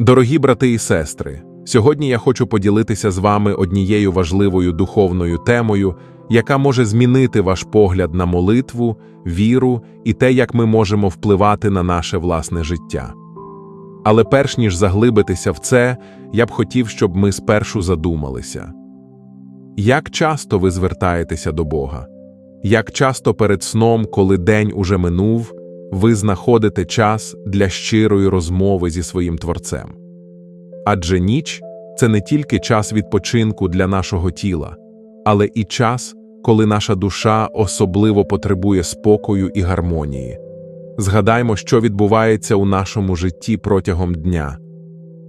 Дорогі брати і сестри, сьогодні я хочу поділитися з вами однією важливою духовною темою, яка може змінити ваш погляд на молитву, віру і те, як ми можемо впливати на наше власне життя. Але перш ніж заглибитися в це, я б хотів, щоб ми спершу задумалися. Як часто ви звертаєтеся до Бога? Як часто перед сном, коли день уже минув, ви знаходите час для щирої розмови зі своїм Творцем? Адже ніч це не тільки час відпочинку для нашого тіла, але і час, коли наша душа особливо потребує спокою і гармонії. Згадаймо, що відбувається у нашому житті протягом дня.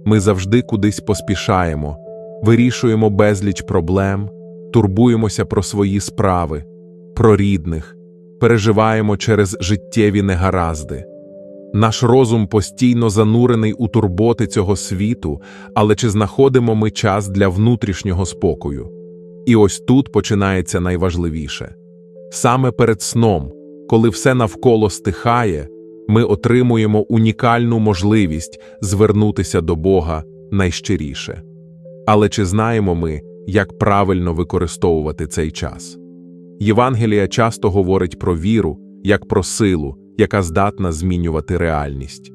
Ми завжди кудись поспішаємо, вирішуємо безліч проблем, турбуємося про свої справи, про рідних, переживаємо через життєві негаразди. Наш розум постійно занурений у турботи цього світу, але чи знаходимо ми час для внутрішнього спокою? І ось тут починається найважливіше. Саме перед сном, коли все навколо стихає, ми отримуємо унікальну можливість звернутися до Бога найщиріше. Але чи знаємо ми, як правильно використовувати цей час? Євангелія часто говорить про віру, як про силу, яка здатна змінювати реальність.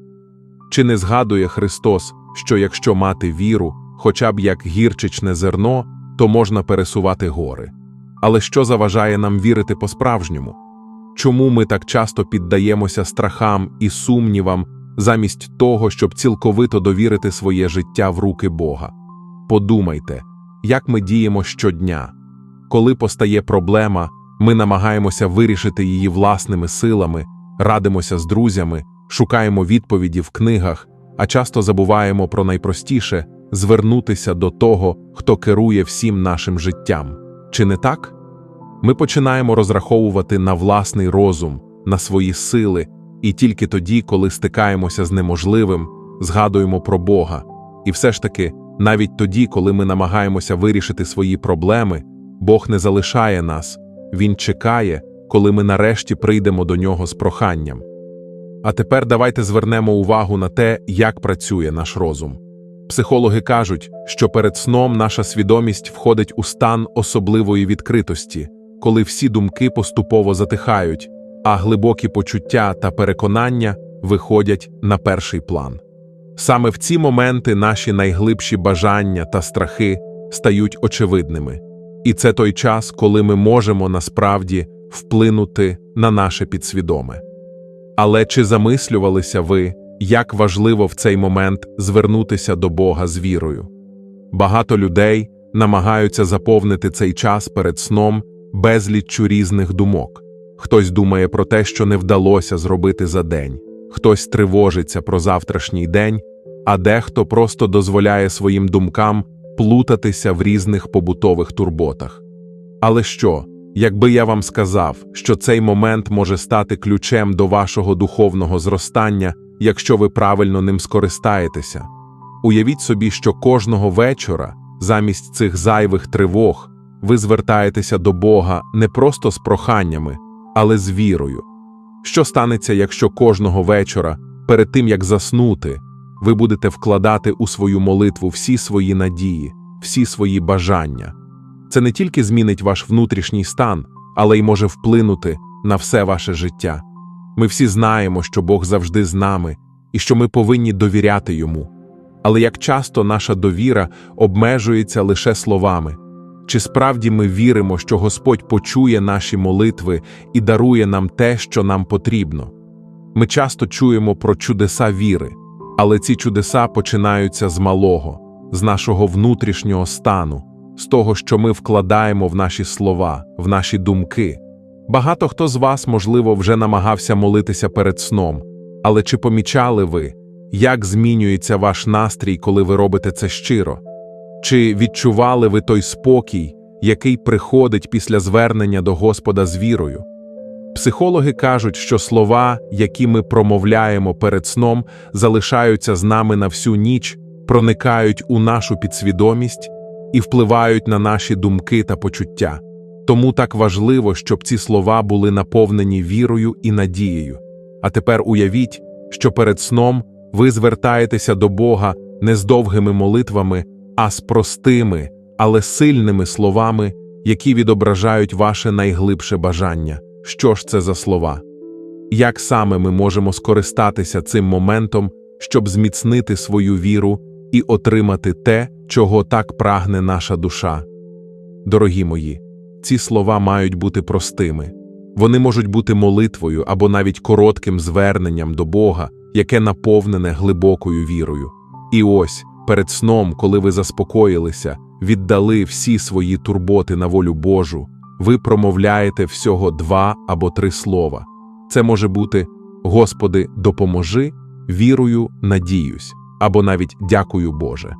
Чи не згадує Христос, що якщо мати віру, хоча б як гірчичне зерно, то можна пересувати гори? Але що заважає нам вірити по-справжньому? Чому ми так часто піддаємося страхам і сумнівам, замість того, щоб цілковито довірити своє життя в руки Бога? Подумайте, як ми діємо щодня. Коли постає проблема, ми намагаємося вирішити її власними силами, радимося з друзями, шукаємо відповіді в книгах, а часто забуваємо про найпростіше звернутися до того, хто керує всім нашим життям. Чи не так? Ми починаємо розраховувати на власний розум, на свої сили, і тільки тоді, коли стикаємося з неможливим, згадуємо про Бога. І все ж таки, навіть тоді, коли ми намагаємося вирішити свої проблеми, Бог не залишає нас, Він чекає, коли ми нарешті прийдемо до нього з проханням. А тепер давайте звернемо увагу на те, як працює наш розум. Психологи кажуть, що перед сном наша свідомість входить у стан особливої відкритості, коли всі думки поступово затихають, а глибокі почуття та переконання виходять на перший план. Саме в ці моменти наші найглибші бажання та страхи стають очевидними, і це той час, коли ми можемо насправді вплинути на наше підсвідоме. Але чи замислювалися ви, як важливо в цей момент звернутися до Бога з вірою? Багато людей намагаються заповнити цей час перед сном безліччю різних думок. Хтось думає про те, що не вдалося зробити за день, хтось тривожиться про завтрашній день, а дехто просто дозволяє своїм думкам плутатися в різних побутових турботах. Але що, якби я вам сказав, що цей момент може стати ключем до вашого духовного зростання, якщо ви правильно ним скористаєтеся? Уявіть собі, що кожного вечора, замість цих зайвих тривог, ви звертаєтеся до Бога не просто з проханнями, але з вірою. Що станеться, якщо кожного вечора, перед тим як заснути, ви будете вкладати у свою молитву всі свої надії, всі свої бажання? Це не тільки змінить ваш внутрішній стан, але й може вплинути на все ваше життя. Ми всі знаємо, що Бог завжди з нами і що ми повинні довіряти йому. Але як часто наша довіра обмежується лише словами? Чи справді ми віримо, що Господь почує наші молитви і дарує нам те, що нам потрібно? Ми часто чуємо про чудеса віри, але ці чудеса починаються з малого, з нашого внутрішнього стану, з того, що ми вкладаємо в наші слова, в наші думки. Багато хто з вас, можливо, вже намагався молитися перед сном, але чи помічали ви, як змінюється ваш настрій, коли ви робите це щиро? Чи відчували ви той спокій, який приходить після звернення до Господа з вірою? Психологи кажуть, що слова, які ми промовляємо перед сном, залишаються з нами на всю ніч, проникають у нашу підсвідомість і впливають на наші думки та почуття. Тому так важливо, щоб ці слова були наповнені вірою і надією. А тепер уявіть, що перед сном ви звертаєтеся до Бога не з довгими молитвами, а з простими, але сильними словами, які відображають ваше найглибше бажання. Що ж це за слова? Як саме ми можемо скористатися цим моментом, щоб зміцнити свою віру і отримати те, чого так прагне наша душа? Дорогі мої, ці слова мають бути простими. Вони можуть бути молитвою або навіть коротким зверненням до Бога, яке наповнене глибокою вірою. І ось, перед сном, коли ви заспокоїлися, віддали всі свої турботи на волю Божу, ви промовляєте всього два або три слова. Це може бути Господи, допоможи, вірую, надіюсь, або навіть дякую Боже.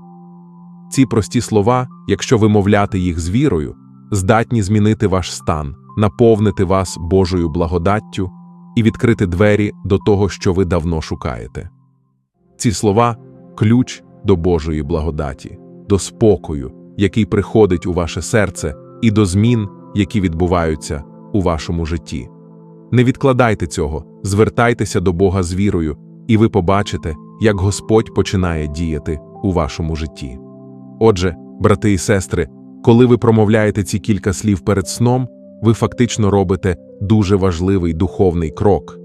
Ці прості слова, якщо вимовляти їх з вірою, здатні змінити ваш стан, наповнити вас Божою благодаттю і відкрити двері до того, що ви давно шукаєте. Ці слова ключ до Божої благодаті, до спокою, який приходить у ваше серце, і до змін, які відбуваються у вашому житті. Не відкладайте цього, звертайтеся до Бога з вірою, і ви побачите, як Господь починає діяти у вашому житті. Отже, брати і сестри, коли ви промовляєте ці кілька слів перед сном, ви фактично робите дуже важливий духовний крок.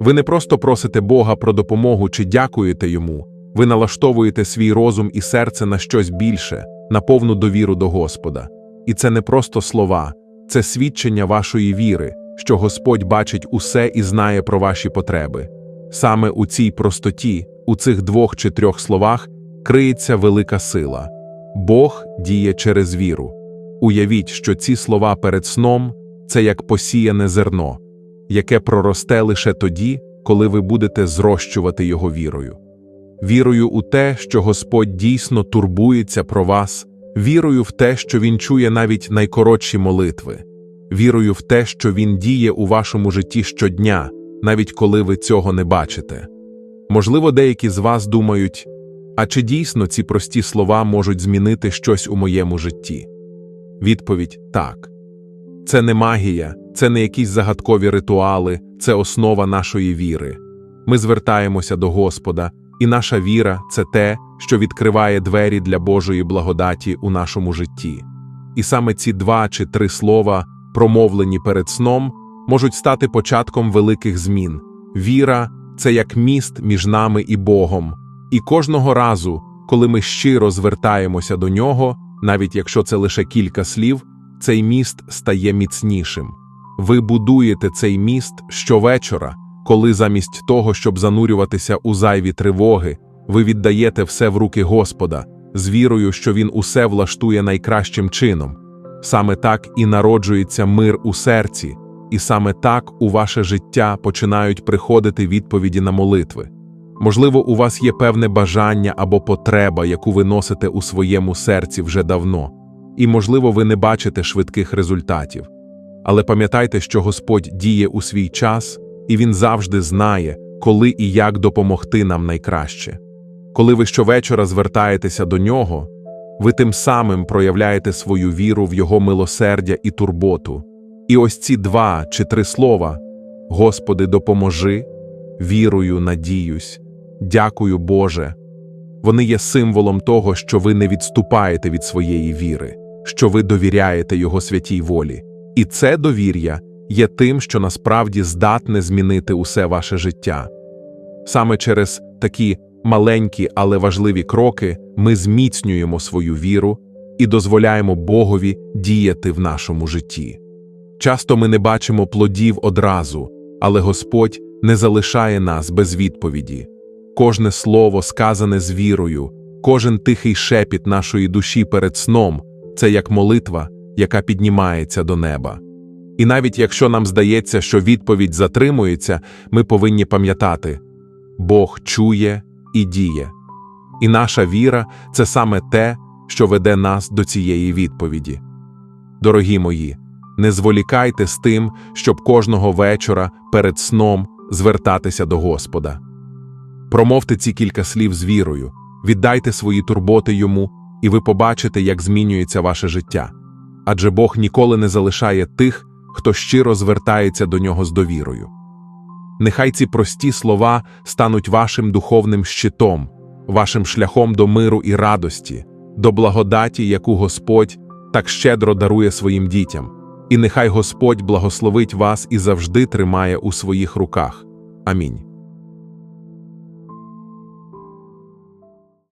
Ви не просто просите Бога про допомогу чи дякуєте йому, ви налаштовуєте свій розум і серце на щось більше, на повну довіру до Господа. І це не просто слова, це свідчення вашої віри, що Господь бачить усе і знає про ваші потреби. Саме у цій простоті, у цих двох чи трьох словах, криється велика сила. Бог діє через віру. Уявіть, що ці слова перед сном це як посіяне зерно, яке проросте лише тоді, коли ви будете зрощувати його вірою. Вірою у те, що Господь дійсно турбується про вас, вірою в те, що Він чує навіть найкоротші молитви, вірою в те, що Він діє у вашому житті щодня, навіть коли ви цього не бачите. Можливо, деякі з вас думають, а чи дійсно ці прості слова можуть змінити щось у моєму житті? Відповідь так. Це не магія, це не якісь загадкові ритуали, це основа нашої віри. Ми звертаємося до Господа, і наша віра це те, що відкриває двері для Божої благодаті у нашому житті. І саме ці два чи три слова, промовлені перед сном, можуть стати початком великих змін. Віра це як міст між нами і Богом. І кожного разу, коли ми щиро звертаємося до нього, навіть якщо це лише кілька слів, цей міст стає міцнішим. Ви будуєте цей міст щовечора, коли замість того, щоб занурюватися у зайві тривоги, ви віддаєте все в руки Господа, з вірою, що Він усе влаштує найкращим чином. Саме так і народжується мир у серці, і саме так у ваше життя починають приходити відповіді на молитви. Можливо, у вас є певне бажання або потреба, яку ви носите у своєму серці вже давно, і, можливо, ви не бачите швидких результатів. Але пам'ятайте, що Господь діє у свій час, і Він завжди знає, коли і як допомогти нам найкраще. Коли ви щовечора звертаєтеся до нього, ви тим самим проявляєте свою віру в Його милосердя і турботу. І ось ці два чи три слова Господи, допоможи, вірую, надіюсь, дякую, Боже. Вони є символом того, що ви не відступаєте від своєї віри, що ви довіряєте Його святій волі. І це довір'я є тим, що насправді здатне змінити усе ваше життя. Саме через такі маленькі, але важливі кроки ми зміцнюємо свою віру і дозволяємо Богові діяти в нашому житті. Часто ми не бачимо плодів одразу, але Господь не залишає нас без відповіді. Кожне слово, сказане з вірою, кожен тихий шепіт нашої душі перед сном це як молитва, яка піднімається до неба. І навіть якщо нам здається, що відповідь затримується, ми повинні пам'ятати Бог чує і діє. І наша віра це саме те, що веде нас до цієї відповіді. Дорогі мої, не зволікайте з тим, щоб кожного вечора перед сном звертатися до Господа. Промовте ці кілька слів з вірою, віддайте свої турботи йому, і ви побачите, як змінюється ваше життя. Адже Бог ніколи не залишає тих, хто щиро звертається до нього з довірою. Нехай ці прості слова стануть вашим духовним щитом, вашим шляхом до миру і радості, до благодаті, яку Господь так щедро дарує своїм дітям. І нехай Господь благословить вас і завжди тримає у своїх руках. Амінь.